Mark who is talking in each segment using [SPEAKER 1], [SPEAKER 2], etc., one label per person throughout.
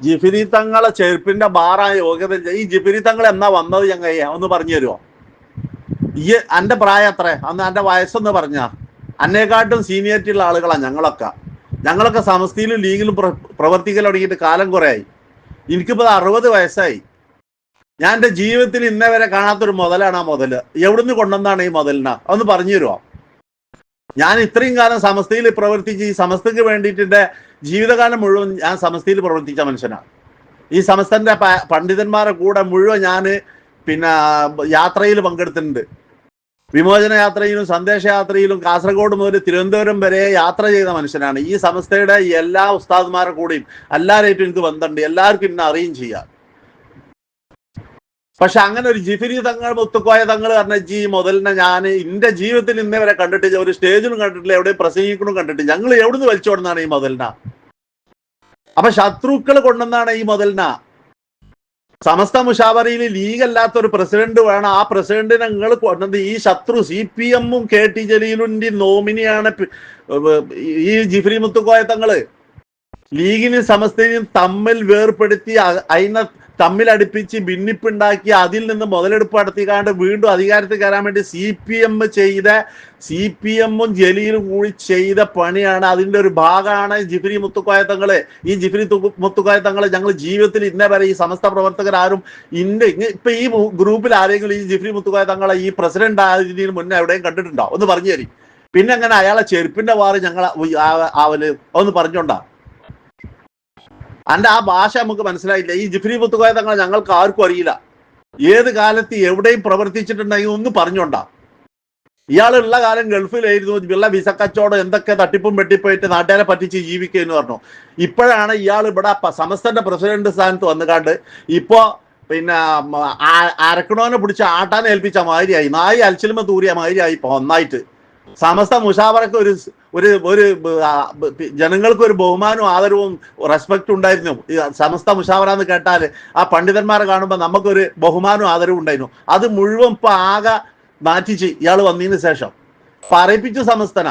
[SPEAKER 1] ജിഫിരി തങ്ങളെ ചെരുപ്പിന്റെ ബാറായ യോഗ്യത ഈ ജിഫിരി തങ്ങൾ എന്നാ വന്നത് ഞങ്ങൾ ഒന്ന് പറഞ്ഞു തരുമോ ഈ അന്റെ പ്രായം അത്ര അന്ന് അന്റെ വയസ്സെന്ന് പറഞ്ഞ. സീനിയറിറ്റി ഉള്ള ആളുകളാണ് ഞങ്ങളൊക്കെ. ഞങ്ങളൊക്കെ സമസ്തിയിലും ലീഗിലും പ്ര- പ്രവർത്തിക്കൽ തുടങ്ങിയിട്ട് കാലം കുറേയായി. ആയി എനിക്കിപ്പോൾ അറുപത് വയസ്സായി. ഞാൻ എന്റെ ജീവിതത്തിൽ ഇന്നേ വരെ കാണാത്തൊരു മുതലാണ് ആ മുതൽ. എവിടുന്ന് കൊണ്ടുവന്നാണ് ഈ മുതലിന? അതൊന്ന് പറഞ്ഞു തരുമോ ഞാൻ ഇത്രയും കാലം സമസ്തയിൽ പ്രവർത്തിച്ച് ഈ സമസ്തക്ക് വേണ്ടിയിട്ട് എന്റെ ജീവിതകാലം മുഴുവൻ ഞാൻ സമസ്തയിൽ പ്രവർത്തിച്ച മനുഷ്യനാണ്. ഈ സമസ്തന്റെ പണ്ഡിതന്മാരെ കൂടെ മുഴുവൻ ഞാൻ പിന്നെ യാത്രയിൽ പങ്കെടുത്തിട്ടുണ്ട്. വിമോചന യാത്രയിലും സന്ദേശയാത്രയിലും കാസർഗോഡ് മുതൽ തിരുവനന്തപുരം വരെ യാത്ര ചെയ്ത മനുഷ്യനാണ്. ഈ സമസ്തയുടെ എല്ലാ ഉസ്താദ്മാരെ കൂടെയും എല്ലാവരായിട്ടും എനിക്ക് ബന്ധമുണ്ട്. എല്ലാവർക്കും ഇന്നെ അറിയും ചെയ്യാം. പക്ഷെ അങ്ങനെ ഒരു ജിഫിരി തങ്ങൾ മുത്തുക്കോയ തങ്ങൾ പറഞ്ഞ ജി മുതലിനെ ഞാൻ എന്റെ ജീവിതത്തിൽ ഇന്നേ വരെ കണ്ടിട്ടില്ല. ഒരു സ്റ്റേജിലും കണ്ടിട്ടില്ല. എവിടെയും പ്രസംഗിക്കണം കണ്ടിട്ടില്ല. ഞങ്ങൾ എവിടുന്ന് വലിച്ചോടുന്നതാണ് ഈ മുതലിന? അപ്പൊ ശത്രുക്കൾ കൊണ്ടുവന്നാണ് ഈ മുതലിന സമസ്ത മുഷാവറയിൽ ലീഗ് അല്ലാത്ത ഒരു പ്രസിഡന്റ് വേണം. ആ പ്രസിഡന്റിനെ നിങ്ങൾ കൊണ്ടത് ഈ ശത്രു സി പി എമ്മും കെ ടി ജലീലിന്റെ നോമിനിയാണ് ഈ ജിഫ്രി മുത്തുക്കോയ തങ്ങൾ. ലീഗിനും സമസ്തയും തമ്മിൽ വേർപ്പെടുത്തി അതിനെ തമ്മിൽ അടുപ്പിച്ച് ഭിന്നിപ്പുണ്ടാക്കി അതിൽ നിന്ന് മുതലെടുപ്പ് നടത്തിക്കാണ്ട് വീണ്ടും അധികാരത്തിൽ കയറാൻ വേണ്ടി സി പി എം ചെയ്ത സി പി എമ്മും ജലീലും കൂടി ചെയ്ത പണിയാണ് അതിന്റെ ഒരു ഭാഗമാണ് ജിഫ്രി മുത്തുക്കോയ തങ്ങൾ. ഈ ജിഫ്രി മുത്തുക്കോയ തങ്ങൾ ഞങ്ങൾ ജീവിതത്തിൽ ഇന്നേ വരെ ഈ സമസ്ത പ്രവർത്തകരാരും ഇന്ന ഇങ്ങ- ഇപ്പൊ ഈ ഗ്രൂപ്പിൽ ആരെങ്കിലും ഈ ജിഫ്രി മുത്തുക്കോയ തങ്ങളെ ഈ പ്രസിഡന്റ് ആയതിന് മുന്നേ എവിടെയും കണ്ടിട്ടുണ്ടോ? ഒന്ന് പറഞ്ഞു തരി. പിന്നെ അങ്ങനെ അയാളെ ചെരുപ്പിന്റെ വാറ് ഞങ്ങൾ ഒന്ന് പറഞ്ഞോണ്ടാ. അന്റെ ആ ഭാഷ നമുക്ക് മനസ്സിലായില്ല. ഈ ജിഫ്രി പുത്തുകോയ തങ്ങളെ ഞങ്ങൾക്ക് ആർക്കും അറിയില്ല. ഏത് കാലത്ത് എവിടെയും പ്രവർത്തിച്ചിട്ടുണ്ടെങ്കിൽ ഒന്ന് പറഞ്ഞോണ്ടാ. ഇയാളുള്ള കാലം ഗൾഫിലായിരുന്നു. വിള്ള വിസ കച്ചവടം എന്തൊക്കെ തട്ടിപ്പും വെട്ടിപ്പോയിട്ട് നാട്ടുകാരെ പറ്റിച്ച് ജീവിക്കുക എന്ന് പറഞ്ഞു. ഇപ്പോഴാണ് ഇയാൾ ഇവിടെ സമസ്തന്റെ പ്രസിഡന്റ് സ്ഥാനത്ത് വന്നുകാണ്ട് ഇപ്പോ പിന്നെ അരക്കണോനെ പിടിച്ച് ആട്ടാനെ ഏൽപ്പിച്ച മാതിരിയായി. നായി അൽച്ചിലുമ തൂരിയ മാതിരിയായി ഇപ്പൊ ഒന്നായിട്ട് സമസ്ത മുഷാവറക്ക് ഒരു ഒരു ഒരു ജനങ്ങൾക്ക് ഒരു ബഹുമാനവും ആദരവും റെസ്പെക്റ്റ് ഉണ്ടായിരുന്നു. സമസ്ത മുഷാവറ എന്ന് കേട്ടാൽ ആ പണ്ഡിതന്മാരെ കാണുമ്പോൾ നമുക്കൊരു ബഹുമാനവും ആദരവും ഉണ്ടായിരുന്നു. അത് മുഴുവൻ ഇപ്പൊ ആകെ മാറ്റിച്ച് ഇയാൾ വന്നതിന് ശേഷം. പറയിപ്പിച്ചു സമസ്തന.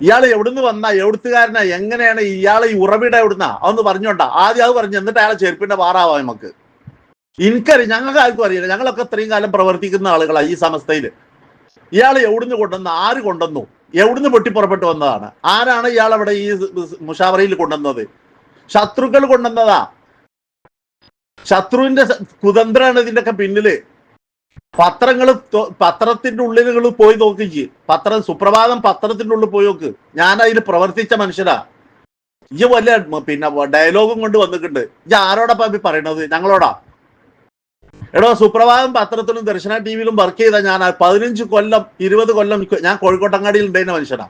[SPEAKER 1] ഇയാൾ എവിടുന്ന് വന്ന എവിടുത്തുകാരനാ എങ്ങനെയാണ് ഇയാളെ ഈ ഉറവിട എവിടുന്ന? അതൊന്ന് പറഞ്ഞോണ്ടാ. ആദ്യം അത് പറഞ്ഞു എന്നിട്ട് അയാളെ ചെരുപ്പിന്റെ പാറാവാ നമുക്ക്. എനിക്കറിയാം ഞങ്ങൾക്ക് ആർക്കും അറിയില്ല. ഞങ്ങളൊക്കെ ഇത്രയും കാലം പ്രവർത്തിക്കുന്ന ആളുകളാണ് ഈ സമസ്തയിൽ ഇയാൾ എവിടുന്ന് കൊണ്ടുവന്നു ആര് കൊണ്ടുവന്നു? എവിടുന്ന് പൊട്ടിപ്പുറപ്പെട്ടു വന്നതാണ്? ആരാണ് ഇയാൾ അവിടെ ഈ മുഷാവറയിൽ കൊണ്ടുവന്നത്? ശത്രുക്കൾ കൊണ്ടുവന്നതാ. ശത്രുവിന്റെ സ- ഇതിന്റെ ഒക്കെ പിന്നിൽ. പത്രങ്ങൾ പത്രത്തിന്റെ ഉള്ളിലുകൾ പോയി നോക്കിക്ക് പത്രം സുപ്രഭാതം പത്രത്തിന്റെ ഉള്ളിൽ പോയി നോക്ക്. ഞാൻ അതിൽ പ്രവർത്തിച്ച മനുഷ്യരാ. ഈ വലിയ പിന്നെ ഡയലോഗും കൊണ്ട് വന്നിട്ടുണ്ട്. ഇത് ആരോടൊപ്പം പറയണത്? ഞങ്ങളോടാ? എടോ സുപ്രഭാതം പത്രത്തിലും ദർശന ടിവിയിലും വർക്ക് ചെയ്ത ഞാൻ. പതിനഞ്ച് കൊല്ലം ഇരുപത് കൊല്ലം ഞാൻ കോഴിക്കോട്ടങ്ങാടിയിൽ ഉണ്ടായിരുന്ന മനുഷ്യനാ.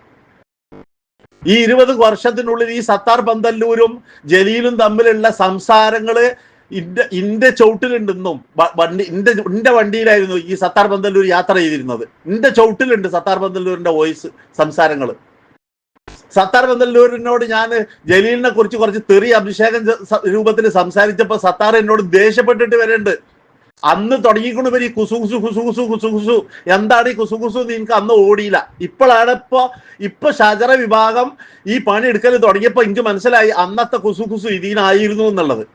[SPEAKER 1] ഈ ഇരുപത് വർഷത്തിനുള്ളിൽ ഈ സത്താർ പന്തല്ലൂരും ജലീലും തമ്മിലുള്ള സംസാരങ്ങൾ ഇന്റെ ഇന്റെ ചവിട്ടിലുണ്ട് ഇന്നും. വ- വണ്ടി ഇന്റെ ഇന്റെ വണ്ടിയിലായിരുന്നു ഈ സത്താർ പന്തല്ലൂർ യാത്ര ചെയ്തിരുന്നത്. ഇന്റെ ചവിട്ടിലുണ്ട് സത്താർ പന്തല്ലൂരിന്റെ വോയിസ് സംസാരങ്ങൾ സത്താർ പന്തല്ലൂരിനോട് ഞാൻ ജലീലിനെ കുറിച്ച് കുറച്ച് തെറി അഭിഷേകം രൂപത്തിൽ സംസാരിച്ചപ്പോ സത്താർ എന്നോട് ദേഷ്യപ്പെട്ടിട്ട് വരുന്നുണ്ട് അന്ന് തുടങ്ങിക്കൊണ്ട് ഇവർ ഈ കുസു കുസു കുസു കുസു കുസു കുസു എന്താണ് ഈ കുസു കുസു എന്ന് അന്ന് ഓടിയില്ല. ഇപ്പോഴാണ് ഇപ്പൊ ഇപ്പൊ ഷജറ വിഭാഗം ഈ പണി എടുക്കൽ തുടങ്ങിയപ്പോ എനിക്ക് മനസ്സിലായി അന്നത്തെ കുസു കുസു ഇതിനായിരുന്നു എന്നുള്ളത്.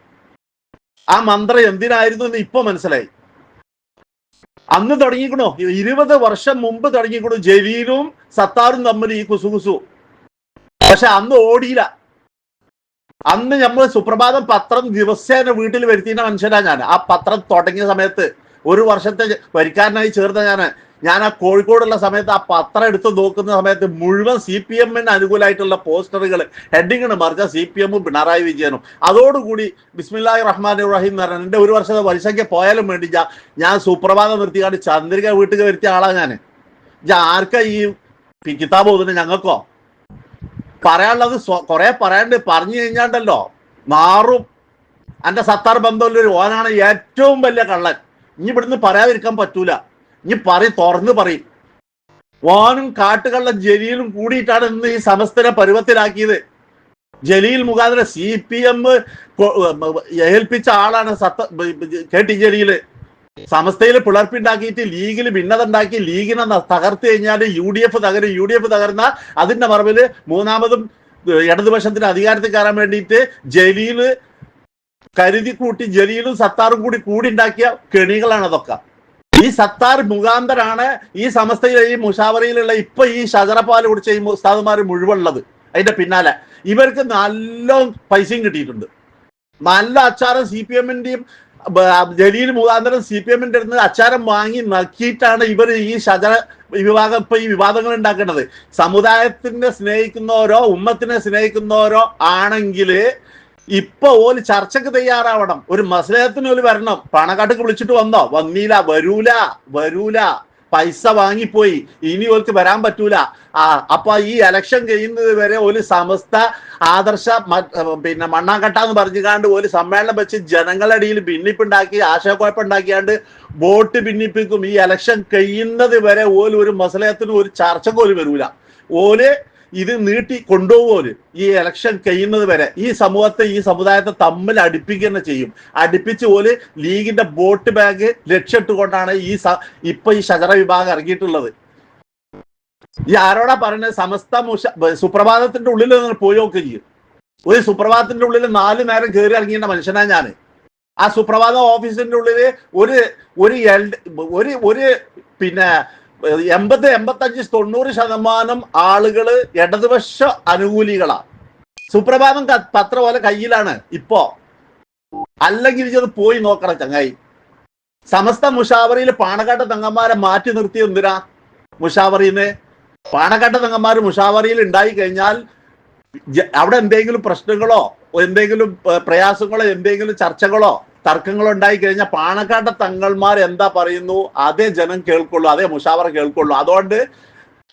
[SPEAKER 1] ആ മന്ത്രം എന്തിനായിരുന്നു എന്ന് ഇപ്പൊ മനസ്സിലായി. അന്ന് തുടങ്ങിക്കണോ? ഇരുപത് വർഷം മുമ്പ് തുടങ്ങിക്കണു? ജലീലും സത്താറും തമ്മിൽ ഈ കുസു കുസു. പക്ഷെ അന്ന് ഓടിയില്ല. അന്ന് നമ്മൾ സുപ്രഭാതം പത്രം ദിവസേന വീട്ടിൽ വരുത്തിയിരുന്ന മനുഷ്യനാ ഞാൻ ആ പത്രം തുടങ്ങിയ സമയത്ത് ഒരു വർഷത്തെ വരിക്കാരനായി ചേർന്ന ഞാൻ ഞാൻ ആ കോഴിക്കോടുള്ള സമയത്ത് ആ പത്രം എടുത്ത് നോക്കുന്ന സമയത്ത് മുഴുവൻ സി പി എമ്മിന് അനുകൂലമായിട്ടുള്ള പോസ്റ്ററുകൾ ഹെഡിങ്ങിന് മറിച്ച സി പി എമ്മും പിണറായി വിജയനും. അതോടുകൂടി ബിസ്മില്ലാഹി റഹ്മാൻ ഇബ്രാഹിം എന്ന് പറഞ്ഞാൽ എന്റെ ഒരു വർഷത്തെ വരിസംഖ്യ പോയാലും വേണ്ടി ഞാൻ സുപ്രഭാതം നിർത്തിക്കാണ്ട് ചന്ദ്രിക വീട്ടിൽ വരുത്തിയ ആളാണ് ഞാൻ ആർക്കാ ഈ കിതാബ് ഓതുന്നത് ഞങ്ങൾക്കോ? പറയാനുള്ളത് കുറെ പറയാണ്ട് പറഞ്ഞു കഴിഞ്ഞാണ്ടല്ലോ മാറും. എന്റെ സത്താർ ബന്ധമുള്ളൊരു ഓനാണ് ഏറ്റവും വലിയ കള്ളൻ. ഇനി ഇവിടുന്ന് പറയാതിരിക്കാൻ പറ്റൂല. ഇനി പറ തുറന്ന് പറയും. ഓനും കാട്ടുകള്ള ജലീലും കൂടിയിട്ടാണ് ഇന്ന് ഈ സമസ്തനെ പരുവത്തിലാക്കിയത്. ജലീൽ മുഖാന്തരം സി പി എം ഏൽപ്പിച്ച ആളാണ് സത്ത കെ ടി ജലീൽ. സമസ്തയിൽ പിളർപ്പുണ്ടാക്കിയിട്ട് ലീഗിൽ ഭിന്നത ഉണ്ടാക്കി ലീഗിനെ തകർത്ത് കഴിഞ്ഞാൽ യു ഡി എഫ് തകരും. യു ഡി എഫ് തകർന്ന അതിന്റെ മറവിൽ മൂന്നാമതും ഇടതുപക്ഷത്തിന് അധികാരത്തിൽ കയറാൻ വേണ്ടിയിട്ട് ജലീൽ കരുതി കൂട്ടി ജലീലും സത്താറും കൂടി കൂടി ഉണ്ടാക്കിയ കെണികളാണ് അതൊക്കെ. ഈ സത്താർ മുഖാന്തരാണ് ഈ സമസ്തയിലെ ഈ മുഷാവറയിലുള്ള ഇപ്പൊ ഈ ഷജറപ്പാൽ കുടിച്ച ഈ ഉസ്താദുമാർ മുഴുവൻ ഉള്ളത് അതിന്റെ പിന്നാലെ. ഇവർക്ക് നല്ല പൈസയും കിട്ടിയിട്ടുണ്ട്. നല്ല അച്ചാരം സി പി എമ്മിന്റെയും ജലീൽ മുഖാന്തരം സി പി എമ്മിന്റെ അടുത്ത് അച്ചാരം വാങ്ങി നക്കിയിട്ടാണ് ഇവർ ഈ ഷജറ വിവാദം ഇപ്പൊ ഈ വിവാദങ്ങൾ ഉണ്ടാക്കേണ്ടത്. സമുദായത്തിനെ സ്നേഹിക്കുന്നവരോ ഉമ്മത്തിനെ സ്നേഹിക്കുന്നവരോ ആണെങ്കിൽ ഇപ്പൊ ഓൽ ചർച്ചക്ക് തയ്യാറാവണം. ഒരു മസ്ലേഹത്തിന് ഓൽ വരണം. പണക്കാട്ടക്ക് വിളിച്ചിട്ട് വന്നോ? വന്നീല വരൂല വരൂല. പൈസ വാങ്ങിപ്പോയി. ഇനി ഓർക്ക് വരാൻ പറ്റൂല. ആ അപ്പൊ ഈ എലക്ഷൻ കഴിയുന്നത് വരെ ഒരു സമസ്ത ആദർശ പിന്നെ മണ്ണാങ്കട്ട എന്ന് പറഞ്ഞുകാണ്ട് ഒരു സമ്മേളനം വെച്ച് ജനങ്ങളുടെ ഇടയിൽ ഭിന്നിപ്പുണ്ടാക്കി ആശയക്കുഴപ്പുണ്ടാക്കിയാണ്ട് വോട്ട് ഭിന്നിപ്പിക്കും. ഈ എലക്ഷൻ കഴിയുന്നത് വരെ ഓൽ ഒരു ഒരു ചർച്ചക്ക് ഓൽ വരൂല. ഓൽ ഇത് നീട്ടി കൊണ്ടുപോകുമോൽ ഈ ഇലക്ഷൻ കഴിയുന്നത് വരെ ഈ സമൂഹത്തെ ഈ സമുദായത്തെ തമ്മിൽ അടുപ്പിക്കുക തന്നെ ചെയ്യും. അടുപ്പിച്ച് പോലെ ലീഗിന്റെ വോട്ട് ബാഗ് ലക്ഷ്യമിട്ടുകൊണ്ടാണ് ഈ ഇപ്പൊ ഈ ശകര വിഭാഗം ഇറങ്ങിയിട്ടുള്ളത്. ഈ ആരോടാ പറയുന്നത്? സമസ്ത സുപ്രഭാതത്തിന്റെ ഉള്ളിൽ നിങ്ങൾ പോയി നോക്കുക ഒരു സുപ്രഭാതത്തിന്റെ ഉള്ളിൽ നാല് നേരം കയറി ഇറങ്ങിയ മനുഷ്യനാ ഞാൻ ആ സുപ്രഭാത ഓഫീസിന്റെ ഉള്ളിൽ ഒരു ഒരു ഒരു ഒരു പിന്നെ എൺപത് എൺപത്തഞ്ച് തൊണ്ണൂറ് ശതമാനം ആളുകൾ ഇടതുപക്ഷ അനുകൂലികളാ. സുപ്രഭാതം പത്രം പോലെ കയ്യിലാണ്. ഇപ്പോ അല്ലെങ്കിൽ ഇത് പോയി നോക്കണം ചങ്ങായി. സമസ്ത മുഷാവറിയിൽ പാണക്കാട്ട് തങ്ങന്മാരെ മാറ്റി നിർത്തി എന്തിനാ? മുഷാവറിന്ന്. പാണക്കാട്ട് തങ്ങന്മാർ മുഷാവറിയിൽ ഉണ്ടായി കഴിഞ്ഞാൽ അവിടെ എന്തെങ്കിലും പ്രശ്നങ്ങളോ എന്തെങ്കിലും പ്രയാസങ്ങളോ എന്തെങ്കിലും ചർച്ചകളോ തർക്കങ്ങളോ ഉണ്ടായി കഴിഞ്ഞാൽ പാണക്കാട്ടെ തങ്ങൾമാർ എന്താ പറയുന്നു? അതേ ജനം കേൾക്കുള്ളൂ അതേ മുഷാവറ കേൾക്കുള്ളൂ. അതുകൊണ്ട്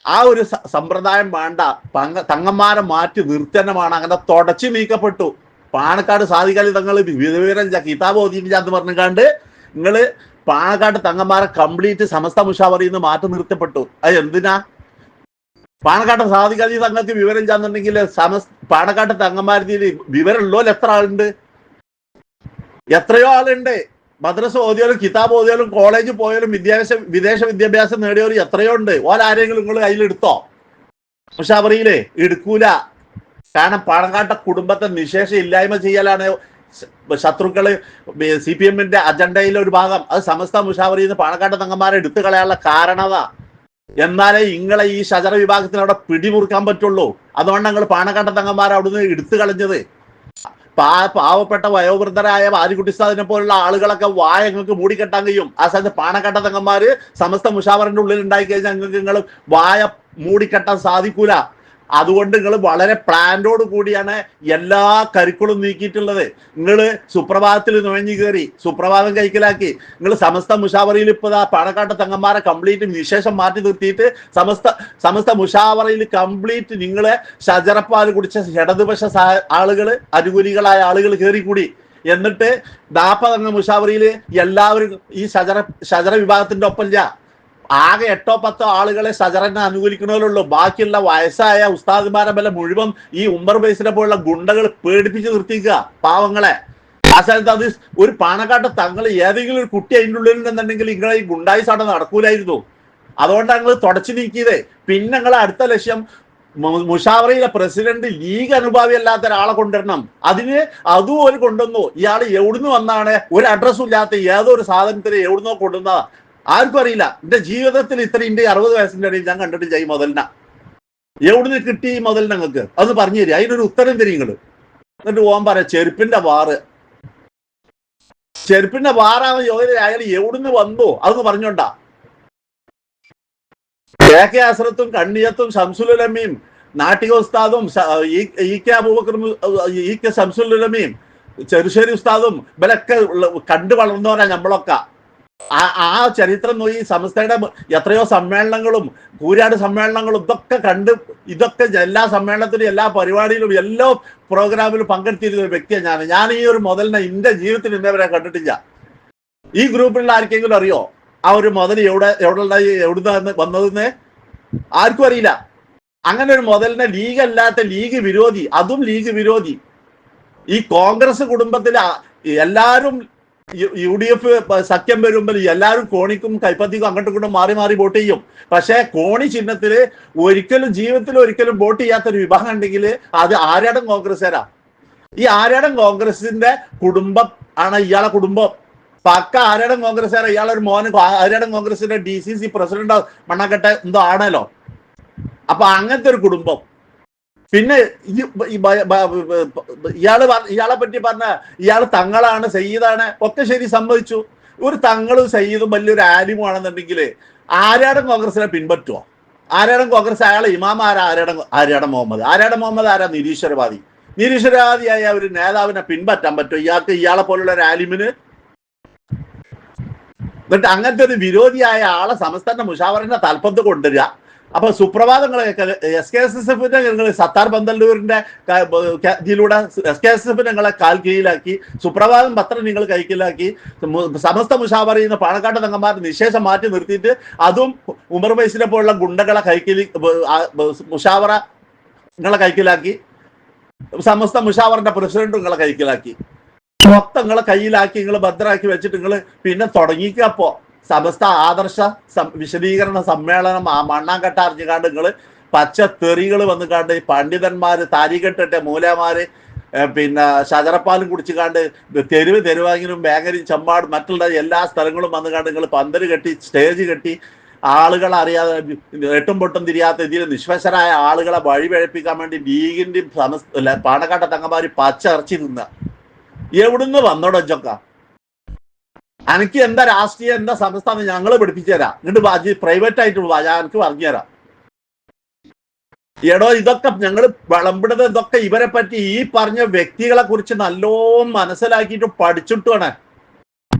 [SPEAKER 1] ആ ഒരു സമ്പ്രദായം വേണ്ട. പങ്ക തങ്ങന്മാരെ മാറ്റി നിർത്തനമാണ് അങ്ങനെ തുടച്ചു നീക്കപ്പെട്ടു. പാണക്കാട് സാധിക്കാലി തങ്ങൾ വിവരം കിതാബ് ഓതിയില്ലാന്ന് പറഞ്ഞുകൊണ്ട് നിങ്ങൾ പാണക്കാട് തങ്ങന്മാരെ കംപ്ലീറ്റ് സമസ്ത മുഷാവറിയിൽ നിന്ന് മാറ്റി നിർത്തപ്പെട്ടു. അത് എന്തിനാ? പാണക്കാട്ട് സാധിക്കാതെ തങ്ങൾക്ക് വിവരം ചാന്നുണ്ടെങ്കിൽ സമസ് പാണക്കാട്ട് തങ്ങന്മാരിൽ വിവരമുള്ളോ എത്ര ആളുണ്ട്? എത്രയോ ആളുണ്ട്. മദ്രസ ഓതിയാലും കിതാബ് ഓതിയാലും കോളേജ് പോയാലും വിദ്യാഭ്യാസ വിദേശ വിദ്യാഭ്യാസം നേടിയവർ എത്രയോ ഉണ്ട്. ഓരാരെങ്കിലും നിങ്ങൾ കയ്യിലെടുത്തോ പക്ഷെ അവറിയില്ലേ എടുക്കൂല. കാരണം പാണക്കാട്ട കുടുംബത്തെ നിശേഷം ഇല്ലായ്മ ചെയ്യലാണ് ശത്രുക്കൾ സി പി എമ്മിന്റെ അജണ്ടയിലെ ഒരു ഭാഗം. അത് സമസ്ത മുഷാവറിയിൽ നിന്ന് പാണക്കാട്ട് തങ്ങന്മാരെ എടുത്തു കളയാനുള്ള കാരണത. എന്നാലേ ഇങ്ങളെ ഈ ശജറ വിഭാഗത്തിന് അവിടെ പിടിമുറുക്കാൻ പറ്റുള്ളൂ. അതുകൊണ്ട് ഞങ്ങൾ പാണക്കാട്ട തങ്ങന്മാരെ അവിടുന്ന് എടുത്തു കളഞ്ഞത്. പാ പാവപ്പെട്ട വയോവൃദ്ധരായ ആര്യകുട്ടിസ്ഥാദിനെ പോലുള്ള ആളുകളൊക്കെ വായ ഞങ്ങൾക്ക് മൂടിക്കെട്ടാൻ കഴിയും. ആ സ്ഥലത്ത് പാണക്കട്ട തങ്ങന്മാര് സമസ്ത മുഷാവറിന്റെ ഉള്ളിൽ ഉണ്ടായി കഴിഞ്ഞാൽ നിങ്ങൾ വായ മൂടിക്കെട്ടാൻ സാധിക്കൂല. അതുകൊണ്ട് നിങ്ങൾ വളരെ പ്ലാനോട് കൂടിയാണ് എല്ലാ കരുക്കളും നീക്കിയിട്ടുള്ളത്. നിങ്ങൾ സുപ്രഭാതത്തിൽ നുഴഞ്ഞു കയറി സുപ്രഭാതം കൈക്കലാക്കി നിങ്ങൾ സമസ്ത മുഷാവറിയിൽ ഇപ്പോൾ ആ പാണക്കാട്ട് തങ്ങന്മാരെ കംപ്ലീറ്റ് വിശേഷം മാറ്റി നിർത്തിയിട്ട് സമസ്ത സമസ്ത മുഷാവറയിൽ കംപ്ലീറ്റ് നിങ്ങളെ ഷജറപ്പാൽ കുടിച്ച ഇടതുപക്ഷ ആളുകൾ അനുകൂലികളായ ആളുകൾ കൂടി എന്നിട്ട് നാപ്പതംഗ മുഷാവറിയിൽ എല്ലാവരും ഈ ഷജറ ഷജറ വിഭാഗത്തിന്റെ ഒപ്പമില്ല. ആകെ എട്ടോ പത്തോ ആളുകളെ സജറനെ അനുകൂലിക്കണമല്ലോ ബാക്കിയുള്ള വയസ്സായ ഉസ്താദ്മാരെ വല്ല മുഴുവൻ ഈ ഉമ്മർ ബൈസിനെ പോലുള്ള ഗുണ്ടകൾ പേടിപ്പിച്ച് നിർത്തിക്കുക. പാവങ്ങളെ. ആ സ്ഥലത്ത് അത് ഒരു പാണക്കാട്ട് തങ്ങൾ ഏതെങ്കിലും ഒരു കുട്ടി അതിന്റെ ഉള്ളിൽ നിന്നുണ്ടെങ്കിൽ നിങ്ങളെ ഈ ഗുണ്ടായി സാധ നടക്കൂലായിരുന്നു. അതുകൊണ്ട് ഞങ്ങൾ തുടച്ചു നീക്കിയത്. പിന്നെ ഞങ്ങൾ അടുത്ത ലക്ഷ്യം മുഷാവറയിലെ പ്രസിഡന്റ് ലീഗ് അനുഭാവി അല്ലാത്ത ഒരാളെ കൊണ്ടുവരണം. അതിന് അതും ഒരു കൊണ്ടുവന്നു. ഇയാൾ എവിടുന്ന് വന്നാണ്? ഒരു അഡ്രസ്സും ഇല്ലാത്ത ഏതോ ഒരു സാധനത്തിന് എവിടുന്നോ കൊണ്ടുവന്നതാ. ആർക്കും അറിയില്ല. എന്റെ ജീവിതത്തിൽ ഇത്ര ഉണ്ട് അറുപത് വയസ്സിന്റെ ഇടയിൽ ഞാൻ കണ്ടിട്ടില്ല ഈ മുതലിന എവിടുന്ന് കിട്ടി ഈ മുതൽ ഞങ്ങൾക്ക് അതൊന്ന് പറഞ്ഞു തരിക. അതിനൊരു ഉത്തരം തരും നിങ്ങൾ എന്നിട്ട് പോകാൻ പറയാം ചെരുപ്പിന്റെ വാറ്. ചെരുപ്പിന്റെ വാറാവുന്ന യോഗ്യത അയാൾ എവിടുന്ന് വന്നു? അതൊന്ന് പറഞ്ഞോണ്ടാ. കെ കെ അസ്രത്തും കണ്ണിയത്തും ഷംസുലുലമയും നാട്ടികോസ്താദും ഉസ്താദും ഈ കെ അബൂബക്കറും ഈ കെ ശംസുലമിയും ചെറുശ്ശേരി ഉസ്താദും ഇവരൊക്കെ കണ്ടു വളർന്നവരാ നമ്മളൊക്കെ ആ ചരിത്രം നോക്കി സംസ്ഥയുടെ എത്രയോ സമ്മേളനങ്ങളും കൂരാട് സമ്മേളനങ്ങളും ഇതൊക്കെ കണ്ട് ഇതൊക്കെ എല്ലാ സമ്മേളനത്തിലും എല്ലാ പരിപാടിയിലും എല്ലാ പ്രോഗ്രാമിലും പങ്കെടുത്തിരുന്ന ഒരു വ്യക്തിയാണ് ഞാൻ ഞാൻ ഈ ഒരു മുതലിനെ എന്റെ ജീവിതത്തിൽ ഇന്നവരെ കണ്ടിട്ടില്ല. ഈ ഗ്രൂപ്പിലുള്ള ആർക്കെങ്കിലും അറിയോ? ആ ഒരു മുതൽ എവിടെ എവിടെ എവിടുന്ന് വന്നതെന്ന്? ആർക്കും അറിയില്ല. അങ്ങനെ ഒരു മുതലിനെ ലീഗ് അല്ലാത്ത ലീഗ് വിരോധി അതും ലീഗ് വിരോധി. ഈ കോൺഗ്രസ് കുടുംബത്തിലെ എല്ലാവരും യു- ഡി എഫ് സഖ്യം വരുമ്പോൾ എല്ലാവരും കോണിക്കും കൈപ്പത്തിക്കും അങ്ങോട്ടും ഇങ്ങോട്ടും മാറി മാറി വോട്ട് ചെയ്യും. പക്ഷേ കോണി ചിഹ്നത്തിൽ ഒരിക്കലും ജീവിതത്തിൽ ഒരിക്കലും വോട്ട് ചെയ്യാത്തൊരു വിഭാഗം ഉണ്ടെങ്കിൽ അത് ആരാടം കോൺഗ്രസ്സുകാരാ. ഈ ആരാടം കോൺഗ്രസിന്റെ കുടുംബം ആണ് ഇയാളെ കുടുംബം. പക്ക ആര്യടം കോൺഗ്രസ്സുകാരെ. ഇയാളൊരു മോന് ആര്യടം കോൺഗ്രസിന്റെ ഡി സി സി പ്രസിഡന്റ് മണ്ണാക്കട്ടെ എന്തോ ആണല്ലോ. അപ്പൊ അങ്ങനത്തെ ഒരു കുടുംബം. പിന്നെ ഇയാൾ ഇയാളെ പറ്റി പറഞ്ഞ ഇയാൾ തങ്ങളാണ് സയ്യിദാണ് ഒക്കെ ശരി സമ്മതിച്ചു. ഒരു തങ്ങളും സയ്യിദും വലിയൊരു ആലിമുമാണെന്നുണ്ടെങ്കിൽ ആര്യാടൻ കോൺഗ്രസിനെ പിൻപറ്റുമോ ആരാടം കോൺഗ്രസ് അയാളെ ഇമാം ആരാ ആരാടം ആരാടം മുഹമ്മദ്. ആരാടം മുഹമ്മദ് ആരാ? നിരീശ്വരവാദി. നിരീശ്വരവാദിയായ ഒരു നേതാവിനെ പിൻപറ്റാൻ പറ്റുമോ ഇയാൾക്ക് ഇയാളെ പോലുള്ള ഒരു ആലിമിന്? എന്നിട്ട് അങ്ങനത്തെ ഒരു വിരോധിയായ ആളെ സമസ്തന്റെ മുഷാവറിന്റെ തലപ്പത്ത് കൊണ്ടുവരിക. അപ്പൊ സുപ്രഭാതങ്ങൾ എസ് കെ എസ് എസ് എഫിന്റെ ഞങ്ങൾ സത്താർ പന്തല്ലൂരിന്റെ ഇതിലൂടെ എസ് കെ എസ് എഫ് ഞങ്ങളെ കാൽ കീഴിലാക്കി സുപ്രഭാതം പത്രം നിങ്ങൾ കൈക്കലാക്കി സമസ്ത മുഷാവറിൽ നിന്ന് പാണക്കാട്ട് തങ്ങന്മാർ നിശേഷം മാറ്റി നിർത്തിയിട്ട് അതും ഉമർ ബൈസിനെ പോലുള്ള ഗുണ്ടകളെ കൈക്കലി മുഷാവറ നിങ്ങളെ കൈക്കലാക്കി സമസ്ത മുഷാവറിന്റെ പ്രസിഡന്റും നിങ്ങളെ കൈക്കലാക്കി. മൊത്തം നിങ്ങളെ കയ്യിലാക്കി നിങ്ങൾ ഭദ്രാക്കി വെച്ചിട്ട് നിങ്ങൾ പിന്നെ തുടങ്ങിക്കപ്പോ. സമസ്ത ആദർശ വിശദീകരണ സമ്മേളനം ആ മണ്ണാങ്കട്ട അറിഞ്ഞുകാണ്ട് നിങ്ങൾ പച്ച തെറികൾ വന്ന് കാണ്ട് ഈ പണ്ഡിതന്മാര് താരികെട്ടിട്ട് മൂലമാര് പിന്നെ പിന്നെ ശജറപ്പാലും കുടിച്ചുകാണ്ട് തെരുവ് തെരുവാങ്ങിനും വേങ്ങരി ചമ്മാട് മറ്റുള്ള എല്ലാ സ്ഥലങ്ങളും വന്ന് കാണ്ട് നിങ്ങൾ പന്തൽ കെട്ടി സ്റ്റേജ് കെട്ടി ആളുകൾ അറിയാതെ എട്ടും പൊട്ടും തിരിയാത്ത ഇതിൽ നിശ്വസരായ ആളുകളെ വഴി പഴപ്പിക്കാൻ വേണ്ടി ലീഗിന്റെയും സമസ് പാണക്കാട്ട തങ്ങന്മാര് പച്ച ഇറച്ചി തിന്ന. എവിടുന്ന് വന്നോടോ ചൊക്ക എനിക്ക് എന്താ രാഷ്ട്രീയം എന്താ സംസ്ഥാനം ഞങ്ങൾ പഠിപ്പിച്ചു തരാം. എന്നിട്ട് ബാജി പ്രൈവറ്റ് ആയിട്ട് എനിക്ക് പറഞ്ഞു തരാം. എടോ ഇതൊക്കെ ഞങ്ങൾ വിളമ്പിടുന്നത് ഇതൊക്കെ ഇവരെ പറ്റി ഈ പറഞ്ഞ വ്യക്തികളെ കുറിച്ച് നല്ലോണം മനസ്സിലാക്കിയിട്ട് പഠിച്ചിട്ടുമാണ്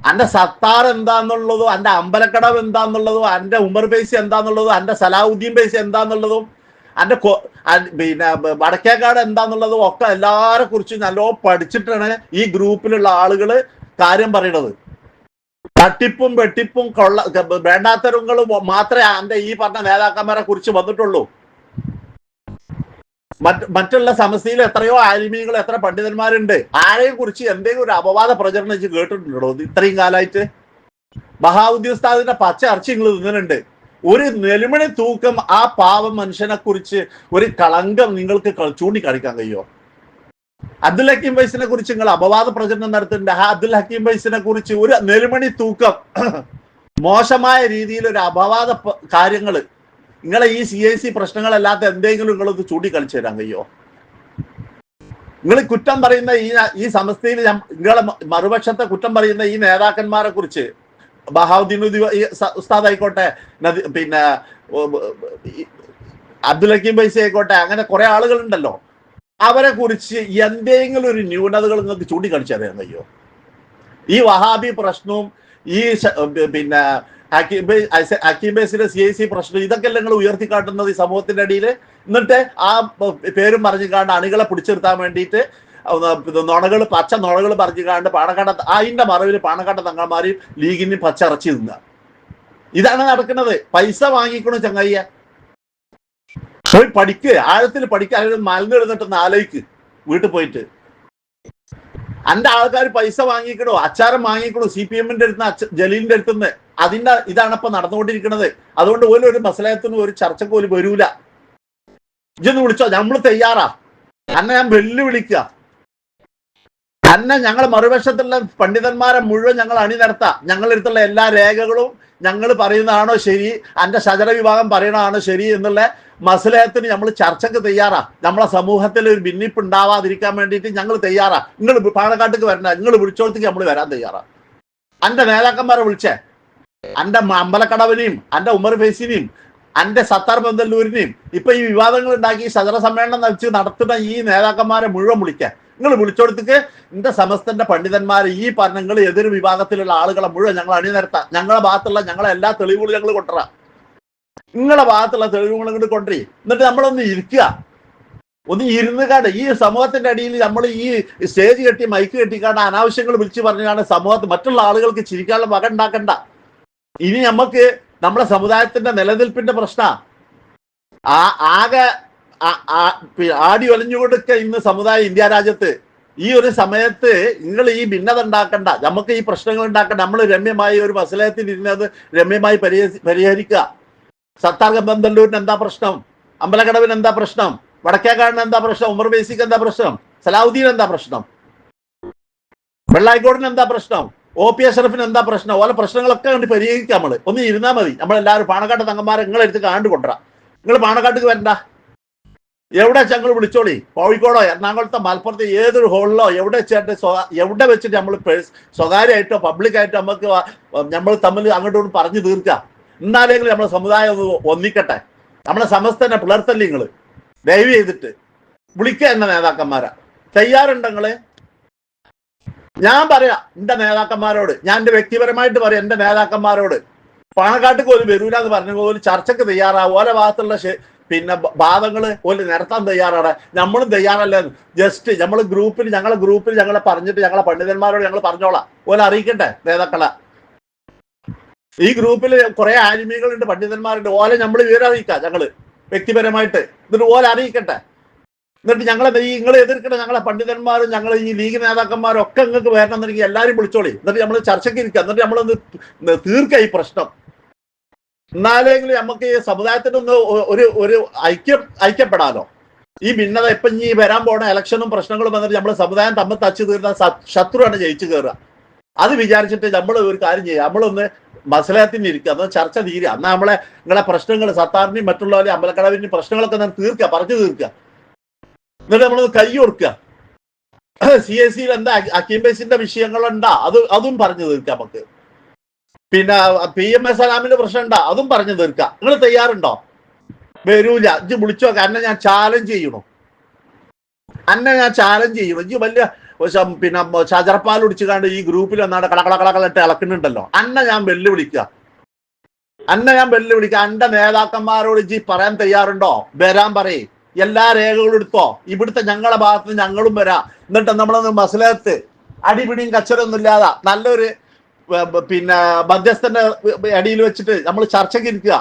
[SPEAKER 1] അന്റെ സത്താർ എന്താന്നുള്ളതും അന്റെ അമ്പലക്കടവ് എന്താന്നുള്ളതും അന്റെ ഉമർ ബേസ് എന്താന്നുള്ളതും അന്റെ സലാഹുദ്ദീൻ ബേസ് എന്താന്നുള്ളതും അന്റെ പിന്നെ വടക്കേക്കാട് എന്താന്നുള്ളതും ഒക്കെ എല്ലാരെ കുറിച്ച് നല്ലോ പഠിച്ചിട്ടാണ് ഈ ഗ്രൂപ്പിലുള്ള ആളുകൾ കാര്യം പറയണത്. തട്ടിപ്പും വെട്ടിപ്പും കൊള്ള വേണ്ടാത്തരുങ്ങളും മാത്രമേ അന്റെ ഈ പറഞ്ഞ നേതാക്കന്മാരെ കുറിച്ച് വന്നിട്ടുള്ളൂ. മറ്റ് മറ്റുള്ള സമസ്യയിൽ എത്രയോ ആലിമീകൾ എത്ര പണ്ഡിതന്മാരുണ്ട്. ആരെയും കുറിച്ച് എന്തെങ്കിലും ഒരു അപവാദ പ്രചരണം വെച്ച് കേട്ടിട്ടുണ്ടോ? ഇത് ഇത്രയും കാലമായിട്ട് മഹാഉദ്യോഗസ്ഥാദിന്റെ പച്ച ഇറച്ചി നിങ്ങൾ തിന്നുന്നുണ്ട്. ഒരു നെലുമണി തൂക്കം ആ പാവം മനുഷ്യനെ കുറിച്ച് ഒരു കളങ്കം നിങ്ങൾക്ക് ചൂണ്ടിക്കാണിക്കാൻ കഴിയോ? അബ്ദുൽ ഹക്കീം വൈസിനെ കുറിച്ച് നിങ്ങൾ അപവാദ പ്രചരണം നടത്തുന്നുണ്ട്. ആ അബ്ദുൽ ഹക്കീം വൈസിനെ കുറിച്ച് ഒരു നെൽമണി തൂക്കം. മോശമായ രീതിയിൽ ഒരു അപവാദ കാര്യങ്ങൾ. നിങ്ങളെ ഈ സി ഐ സി പ്രശ്നങ്ങളല്ലാത്ത എന്തെങ്കിലും നിങ്ങളൊന്ന് ചൂണ്ടിക്കളിച്ചു തരാൻ കഴിയോ നിങ്ങൾ കുറ്റം പറയുന്ന ഈ ഈ സമസ്തയിൽ നിങ്ങളെ മറുപക്ഷത്തെ കുറ്റം പറയുന്ന ഈ നേതാക്കന്മാരെ കുറിച്ച് ബഹാവുദ്ദീൻ ഉസ്താദ് ആയിക്കോട്ടെ പിന്നെ അബ്ദുൽ ഹക്കീം ബൈസി ആയിക്കോട്ടെ അങ്ങനെ കുറെ ആളുകളുണ്ടല്ലോ. അവരെ കുറിച്ച് എന്തെങ്കിലും ഒരു ന്യൂനതകൾ നിങ്ങൾക്ക് ചൂണ്ടിക്കാണിച്ചു തരാൻ ഈ വഹാബി പ്രശ്നവും ഈ പിന്നെ ഹക്കീം ബേ- ഐസ- ഹക്കീം ബേസിലെ സി ഐ സി പ്രശ്നം ഇതൊക്കെ നിങ്ങൾ ഉയർത്തിക്കാട്ടുന്നത് ഈ സമൂഹത്തിന്റെ അടിയിൽ. എന്നിട്ട് ആ പേരും പറഞ്ഞു കാണ്ട് അണികളെ പിടിച്ചിരുത്താൻ വേണ്ടിയിട്ട് നുണകൾ പച്ച നുണകൾ പറഞ്ഞു കാണ്ട് പാണക്കാട്ട അതിന്റെ മറവിൽ പാണക്കാട്ട തങ്ങന്മാരെയും ലീഗിനെയും പച്ച ഇറച്ചി തിന്നുക. ഇതാണ് നടക്കുന്നത്. പൈസ വാങ്ങിക്കണു ചങ്ങയ്യ? പോയി പഠിക്ക്. ആഴത്തിൽ പഠിക്കുക അല്ലെങ്കിൽ മലന്നെഴുന്നിട്ടൊന്ന് ആലോചിക്ക് വീട്ടിൽ പോയിട്ട്. അന്റെ ആൾക്കാർ പൈസ വാങ്ങിക്കണോ? അച്ചാരം വാങ്ങിക്കണോ? സി പി എമ്മിന്റെ അടുത്ത് ജലീലിന്റെ അടുത്തുനിന്ന് അതിന്റെ ഇതാണ് ഇപ്പൊ നടന്നുകൊണ്ടിരിക്കുന്നത് അതുകൊണ്ട് പോലും ഒരു മസലയത്തിനും ഒരു ചർച്ചക്ക് പോലും വരൂല. ഇജൊന്ന് വിളിച്ചോ? നമ്മൾ തയ്യാറാ. അന്നെ ഞാൻ വെല്ലുവിളിക്കുക അന്നെ ഞങ്ങൾ മറുവശത്തുള്ള പണ്ഡിതന്മാരെ മുഴുവൻ ഞങ്ങൾ അണിനിരത്താം. ഞങ്ങളെടുത്തുള്ള എല്ലാ രേഖകളും ഞങ്ങൾ പറയുന്നതാണോ ശരി? അന്റെ ശജര വിഭാഗം പറയണതാണോ ശരി എന്നുള്ള മസലയത്തിന് നമ്മൾ ചർച്ചയ്ക്ക് തയ്യാറാ. നമ്മളെ സമൂഹത്തിൽ ഒരു ഭിന്നിപ്പ് ഉണ്ടാവാതിരിക്കാൻ വേണ്ടിയിട്ട് ഞങ്ങൾ തയ്യാറാ. നിങ്ങൾ പാണക്കാട്ടേക്ക് വരണ്ട. നിങ്ങൾ വിളിച്ചോളത്തേക്ക് നമ്മൾ വരാൻ തയ്യാറാ. അന്റെ നേതാക്കന്മാരെ വിളിച്ചേ. മ- അമ്പലക്കടവിനെയും അന്റെ ഉമർ ഫേസിനെയും അന്റെ സത്താർ ബന്ധല്ലൂരിനെയും ഇപ്പൊ ഈ വിവാദങ്ങൾ ഉണ്ടാക്കി സദന സമ്മേളനം വെച്ച് നടത്തുന്ന ഈ നേതാക്കന്മാരെ മുഴുവൻ വിളിക്കാൻ നിങ്ങൾ വിളിച്ചോടത്തേക്ക് എന്റെ സമസ്തന്റെ പണ്ഡിതന്മാരെ ഈ പറഞ്ഞ നിങ്ങൾ എതിർ വിഭാഗത്തിലുള്ള ആളുകളെ മുഴുവൻ ഞങ്ങൾ അണിനിരത്താം. ഞങ്ങളെ ഭാഗത്തുള്ള ഞങ്ങളെ എല്ലാ തെളിവുകളും ഞങ്ങൾ കൊണ്ടുവരാം. നിങ്ങളെ ഭാഗത്തുള്ള തെളിവുകൾ ഇങ്ങോട്ട് കൊണ്ടുവരി. എന്നിട്ട് നമ്മളൊന്ന് ഇരിക്കുക. ഒന്ന് ഇരുന്ന് കാണ്ട് ഈ സമൂഹത്തിന്റെ അടിയിൽ നമ്മൾ ഈ സ്റ്റേജ് കെട്ടി മൈക്ക് കെട്ടി കെട്ടിക്കാണ്ട് അനാവശ്യങ്ങൾ വിളിച്ചു പറഞ്ഞാണ് സമൂഹത്തിൽ മറ്റുള്ള ആളുകൾക്ക് ചിരിക്കാനുള്ള വക ഉണ്ടാക്കണ്ട. ഇനി നമുക്ക് നമ്മുടെ സമുദായത്തിന്റെ നിലനിൽപ്പിന്റെ പ്രശ്ന. ആ ആകെ ആടി ഒലഞ്ഞുകൊടുക്ക ഇന്ന് സമുദായം ഇന്ത്യ രാജ്യത്ത്. ഈ ഒരു സമയത്ത് നിങ്ങൾ ഈ ഭിന്നത ഉണ്ടാക്കണ്ട. നമുക്ക് ഈ പ്രശ്നങ്ങൾ ഉണ്ടാക്കണ്ട. നമ്മൾ രമ്യമായി ഒരു മസലയത്തിൽ ഇരുന്നത് രമ്യമായി പരിഹരി പരിഹരിക്കുക. സത്താർ പന്തല്ലൂരിന് എന്താ പ്രശ്നം? അമ്പലക്കടവിന് എന്താ പ്രശ്നം? വടക്കേക്കാടിന് എന്താ പ്രശ്നം? ഉമർ ബേസിക്ക് എന്താ പ്രശ്നം? സലാഹുദ്ദീൻ എന്താ പ്രശ്നം? വെള്ളായിക്കോടിന് എന്താ പ്രശ്നം? ഒ പി അഷറഫിന് എന്താ പ്രശ്നം? ഓല പ്രശ്നങ്ങളൊക്കെ കണ്ട് പരിഹരിക്കാം നമ്മൾ ഒന്ന് ഇരുന്നാൽ മതി. നമ്മളെല്ലാവരും പാണക്കാട്ട് തങ്ങന്മാരെ നിങ്ങളെടുത്ത് കാണ്ട് കൊണ്ടുവരാം. നിങ്ങൾ പാണക്കാട്ടിക്ക് വരണ്ട. എവിടെ ഞങ്ങൾ വിളിച്ചോളി? കോഴിക്കോടോ എറണാകുളത്തോ മലപ്പുറത്തെ ഏതൊരു ഹോളിലോ എവിടെ സ്വ- എവിടെ വെച്ചിട്ട് നമ്മൾ സ്വകാര്യമായിട്ടോ പബ്ലിക്കായിട്ടോ നമുക്ക് നമ്മൾ തമ്മിൽ അങ്ങോട്ടും പറഞ്ഞു തീർക്കാം. എന്നാലെങ്കിലും നമ്മുടെ സമുദായം ഒന്ന് ഒന്നിക്കട്ടെ. നമ്മളെ സമസ്തനെ പിളർത്തല്ലേ നിങ്ങൾ ദയവ് ചെയ്തിട്ട് വിളിക്കുക എന്ന നേതാക്കന്മാരാ. തയ്യാറുണ്ടെങ്ങൾ ഞാൻ പറയാ എന്റെ നേതാക്കന്മാരോട് ഞാൻ എന്റെ വ്യക്തിപരമായിട്ട് പറയാം എന്റെ നേതാക്കന്മാരോട് പാണക്കാട്ടുക്ക് ഒരു വരൂല എന്ന് പറഞ്ഞ പോലെ ചർച്ചക്ക് തയ്യാറാവും. ഓരോ ഭാഗത്തുള്ള പിന്നെ വാദങ്ങൾ ഒരു നിരത്താൻ തയ്യാറാണ്. നമ്മളും തയ്യാറല്ല? ജസ്റ്റ് നമ്മൾ ഗ്രൂപ്പിൽ ഞങ്ങളെ ഗ്രൂപ്പിൽ ഞങ്ങളെ പറഞ്ഞിട്ട് ഞങ്ങളെ പണ്ഡിതന്മാരോട് ഞങ്ങൾ പറഞ്ഞോളാം. ഓലെ അറിയിക്കട്ടെ നേതാക്കളെ. ഈ ഗ്രൂപ്പിൽ കുറെ ആനിമികളുണ്ട് പണ്ഡിതന്മാരുണ്ട്. ഓലെ നമ്മൾ വിവരം അറിയിക്കാം ഞങ്ങൾ. വ്യക്തിപരമായിട്ട്. എന്നിട്ട് ഓല അറിയിക്കട്ടെ. എന്നിട്ട് ഞങ്ങളെ നിങ്ങൾ എതിർക്കണ ഞങ്ങളെ പണ്ഡിതന്മാരും ഞങ്ങൾ ഈ ലീഗ് നേതാക്കന്മാരും ഒക്കെ നിങ്ങൾക്ക് വരണം എന്നുണ്ടെങ്കിൽ എല്ലാവരും വിളിച്ചോളി. എന്നിട്ട് നമ്മൾ ചർച്ചയ്ക്ക് ഇരിക്കുക എന്നിട്ട് നമ്മളൊന്ന് തീർക്കാം ഈ പ്രശ്നം. എന്നാലെങ്കിലും നമുക്ക് ഈ സമുദായത്തിനൊന്ന് ഒരു ഒരു ഐക്യം ഐക്യപ്പെടാലോ. ഈ ഭിന്നത ഇപ്പം ഈ വരാൻ പോണ ഇലക്ഷനും പ്രശ്നങ്ങളും വന്നിട്ട് നമ്മൾ സമുദായം തമ്മിൽ തച്ചു തീർന്ന ശത്രുവാണ് ജയിച്ചു കയറുക അത് വിചാരിച്ചിട്ട് നമ്മൾ ഒരു കാര്യം ചെയ്യുക. നമ്മളൊന്ന് മസലത്തിന് ഇരിക്കുക അന്ന് ചർച്ച തീരുക എന്നാൽ നമ്മളെ നിങ്ങളെ പ്രശ്നങ്ങൾ സത്താറിനെയും മറ്റുള്ളവരെയും അമ്പലക്കടവിന്റെയും പ്രശ്നങ്ങളൊക്കെ ഞാൻ തീർക്കുക പറഞ്ഞു തീർക്കുക. എന്നിട്ട് നമ്മളൊന്ന് കൈ കൊടുക്കുക. സി എസ് സിയിൽ എന്താ അക്കീം ബേസിന്റെ വിഷയങ്ങളുണ്ടാ? അത് അതും പറഞ്ഞു തീർക്കാം നമുക്ക്. പിന്നെ പി എം എസ് സലാമിന്റെ പ്രശ്നം ഉണ്ടാ അതും പറഞ്ഞു തീർക്കാം നിങ്ങൾ തയ്യാറുണ്ടോ? വരൂല. ഇജ്ജ് വിളിച്ചോ. അന്നെ ഞാൻ ചാലഞ്ച് ചെയ്യണു. അന്നെ ഞാൻ ചാലഞ്ച് ചെയ്യണു. ഇജ്ജ് വലിയ പിന്നെ ചജറപ്പാൽ ഒടിച്ചുകാണ്ട് ഈ ഗ്രൂപ്പിൽ വന്നാണ്ട് കളകളകളകളായിട്ട് ഇളക്കുന്നുണ്ടല്ലോ. അന്നെ ഞാൻ വെല്ലുവിളിക്കുക അന്നെ ഞാൻ വെല്ലുവിളിക്കുക എന്റെ നേതാക്കന്മാരോട് ജി പറയാൻ തയ്യാറുണ്ടോ? വരാൻ പറയേ. എല്ലാ രേഖകളും എടുത്തോ? ഇവിടുത്തെ ഞങ്ങളുടെ ഭാഗത്ത് നിന്ന് ഞങ്ങളും വരാം. എന്നിട്ട് നമ്മളൊന്ന് മസലത്ത് അടിപിടിയും കച്ചറൊന്നും ഇല്ലാതെ. നല്ലൊരു പിന്നെ മധ്യസ്ഥന്റെ അടിയിൽ വെച്ചിട്ട് നമ്മൾ ചർച്ചയ്ക്ക് ഇരിക്കുക.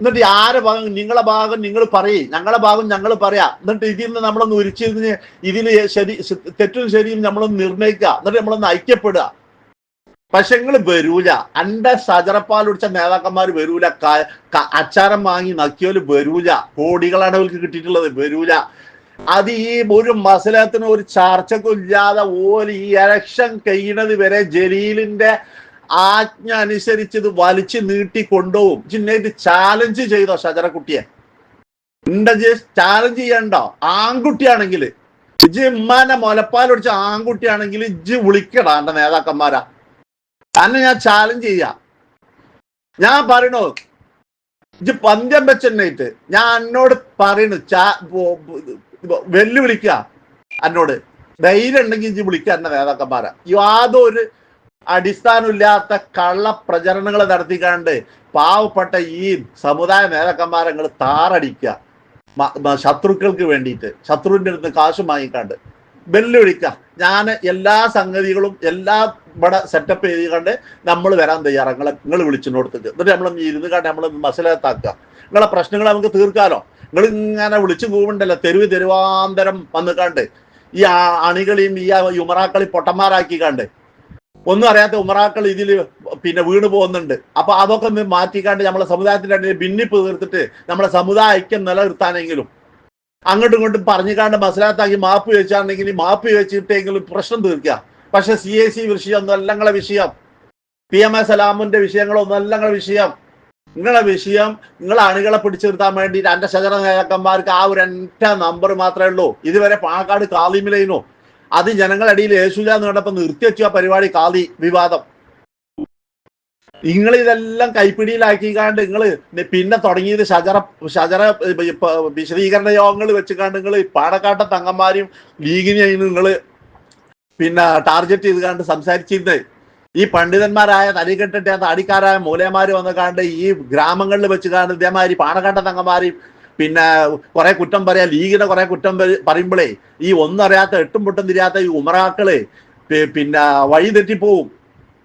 [SPEAKER 1] എന്നിട്ട് ആരെ ഭാഗം? നിങ്ങളെ ഭാഗം നിങ്ങൾ പറയേ. ഞങ്ങളെ ഭാഗം ഞങ്ങൾ പറയാ. എന്നിട്ട് ഇതിൽ നിന്ന് നമ്മളൊന്ന് ഉരിച്ചിരുന്ന് ഇതിൽ ശരി തെറ്റും ശരിയും നമ്മളൊന്ന് നിർണയിക്കുക. എന്നിട്ട് നമ്മളൊന്ന് ഐക്യപ്പെടുക. പക്ഷെ നിങ്ങൾ വരൂല. അണ്ട സജറപ്പാൽ ഒടിച്ച നേതാക്കന്മാർ വരൂല. അച്ചാരം വാങ്ങി നക്കിയോൽ വരൂല. കോടികളാണ് കിട്ടിയിട്ടുള്ളത് വരൂല. അത് ഈ ഒരു മസലത്തിന് ഒരു ചർച്ചക്കും ഇല്ലാതെ ഓൽ ഈ ഇലക്ഷൻ കഴിയണത് വരെ ജലീലിന്റെ ആജ്ഞ അനുസരിച്ച് ഇത് വലിച്ചു നീട്ടി കൊണ്ടുപോകും. ഇത് ചാലഞ്ച് ചെയ്തോ ഷജറക്കുട്ടിയെ ഉണ്ട ചാലഞ്ച് ചെയ്യണ്ടോ? ആൺകുട്ടിയാണെങ്കിൽ. ഇജ്ജ് ഉമ്മാന്റെ മുലപ്പാലൊടിച്ച ആൺകുട്ടിയാണെങ്കിൽ ഇജ്ജ് വിളിക്കടാ എന്റെ നേതാക്കന്മാരാ. അന്നെ ഞാൻ ചാലഞ്ച് ചെയ്യാ. ഞാൻ പറയണോ? ഇജ്ജ് പന്ത്യം വെച്ചെന്നായിട്ട് ഞാൻ എന്നോട് പറയണു വെല്ലുവിളിക്ക. എന്നോട് ധൈര്യം ഉണ്ടെങ്കിൽ ഇജ്ജ് വിളിക്കുക എന്റെ നേതാക്കന്മാരാ. യാതൊരു അടിസ്ഥാനമില്ലാത്ത കള്ള പ്രചരണങ്ങൾ നടത്തിക്കാണ്ട് പാവപ്പെട്ട ഈ സമുദായ നേതാക്കന്മാരെ നിങ്ങൾ താറടിക്കുക ശത്രുക്കൾക്ക് വേണ്ടിയിട്ട്. ശത്രുവിന്റെ അടുത്ത് കാശ് വാങ്ങിക്കാണ്ട്. വെല്ലുവിളിക്കുക ഞാൻ എല്ലാ സംഗതികളും എല്ലാ ഇവിടെ സെറ്റപ്പ് ചെയ്ത് കണ്ട് നമ്മൾ വരാൻ തയ്യാറാണ് നിങ്ങളെ നിങ്ങൾ വിളിച്ചിനോടത്തേക്ക് എന്നിട്ട് നമ്മൾ ഇരുന്ന് കണ്ട് നമ്മൾ മസലത്താക്കുക നിങ്ങളെ പ്രശ്നങ്ങൾ നമുക്ക് തീർക്കാലോ? നിങ്ങൾ ഇങ്ങനെ വിളിച്ചു കൂവുണ്ടല്ലോ തെരുവ് തെരുവാന്തരം വന്നിക്കാണ്ട് ഈ ആ- അണികളെയും ഈ യുമറാക്കളി പൊട്ടന്മാരാക്കി കണ്ട് ഒന്നും അറിയാത്ത ഉമറാക്കൾ ഇതിൽ പിന്നെ വീണ് പോകുന്നുണ്ട്. അപ്പൊ അതൊക്കെ ഒന്ന് മാറ്റിക്കാണ്ട് നമ്മളെ സമുദായത്തിന്റെ ഇടയിൽ ഭിന്നിപ്പ് തീർത്തിട്ട് നമ്മളെ സമുദായ ഐക്യം നിലനിർത്താനെങ്കിലും. അങ്ങോട്ടും ഇങ്ങോട്ടും പറഞ്ഞുകാണ്ട് മസലാത്താക്കി മാപ്പ് വെച്ചാണെങ്കിൽ മാപ്പ് വെച്ചിട്ടെങ്കിലും പ്രശ്നം തീർക്കുക. പക്ഷെ സി എ സി വിഷയം നല്ലങ്ങളെ വിഷയം. പി എം എ സലാമിന്റെ വിഷയങ്ങളോ നല്ലങ്ങളെ വിഷയം. നിങ്ങളെ വിഷയം നിങ്ങളെ അണികളെ പിടിച്ചു നിർത്താൻ വേണ്ടിയിട്ട് അന്റെ ശജറ നേതാക്കന്മാർക്ക് ആ ഒരു എന്റെ നമ്പർ മാത്രമേ ഉള്ളൂ. ഇതുവരെ പാണക്കാട് കാളിമിലയിനോ അത് ജനങ്ങളടിയിൽ യേശുല എന്ന് കണ്ടപ്പോ നിർത്തിവെച്ചു ആ പരിപാടി കാതി വിവാദം. നിങ്ങൾ ഇതെല്ലാം കൈപ്പിടിയിലാക്കിക്കാണ്ട് നിങ്ങൾ പിന്നെ തുടങ്ങിയത് ഷജറ ഇപ്പൊ വിശദീകരണ യോഗങ്ങൾ വെച്ചുകാണ്ട് നിങ്ങൾ പാടക്കാട്ട തങ്ങന്മാരെയും ലീഗിനെയും നിങ്ങൾ പിന്നെ ടാർഗറ്റ് ചെയ്ത് കണ്ട് സംസാരിച്ചിരുന്നത്. ഈ പണ്ഡിതന്മാരായ തലികെട്ടിട്ട് അടിക്കാരായ മൂലയന്മാർ വന്ന് കണ്ട് ഈ ഗ്രാമങ്ങളിൽ വെച്ച് കാണ്ട് ഇതേമാതിരി പാണക്കാട്ട തങ്ങന്മാരെയും പിന്നെ കുറെ കുറ്റം പറയാ ലീഗിനെ കുറെ കുറ്റം പറയുമ്പോഴേ ഈ ഒന്നറിയാത്ത എട്ടും പൊട്ടും തിരിയാത്ത ഈ ഉമറാക്കൾ പിന്നെ വഴി തെറ്റിപ്പോവും.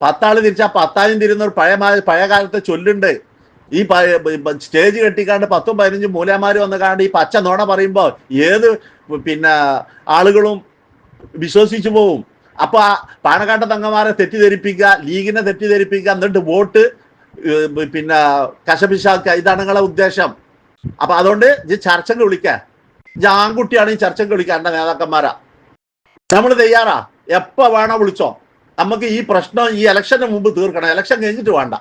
[SPEAKER 1] പത്താൾ തിരിച്ചാ പത്താളും തിരുന്ന ഒരു പഴയ പഴയ കാലത്തെ ചൊല്ലുണ്ട്. ഈ സ്റ്റേജ് കെട്ടിക്കാണ്ട് പത്തും പതിനഞ്ചും മൂലമാര് വന്ന് കാണ്ട് ഈ പച്ച നോണ പറയുമ്പോ ഏത് പിന്നെ ആളുകളും വിശ്വസിച്ചു പോവും. അപ്പൊ പാണക്കാട്ട തങ്ങന്മാരെ തെറ്റിദ്ധരിപ്പിക്കുക ലീഗിനെ തെറ്റിദ്ധരിപ്പിക്കുക എന്നിട്ട് വോട്ട് പിന്നെ കശപിശാക്കുക ഇതാണ് നിങ്ങളെ ഉദ്ദേശം. അപ്പൊ അതുകൊണ്ട് ഇത് ചർച്ചക്ക് വിളിക്ക. ഇത് ആൺകുട്ടിയാണ് ഈ ചർച്ചക്ക് വിളിക്കാൻ എന്റെ നേതാക്കന്മാരാ. നമ്മൾ തയ്യാറാ? എപ്പോ വേണോ വിളിച്ചോ. നമുക്ക് ഈ പ്രശ്നം ഈ ഇലക്ഷന്റെ മുമ്പ് തീർക്കണം. ഇലക്ഷൻ കഴിഞ്ഞിട്ട് വേണ്ട.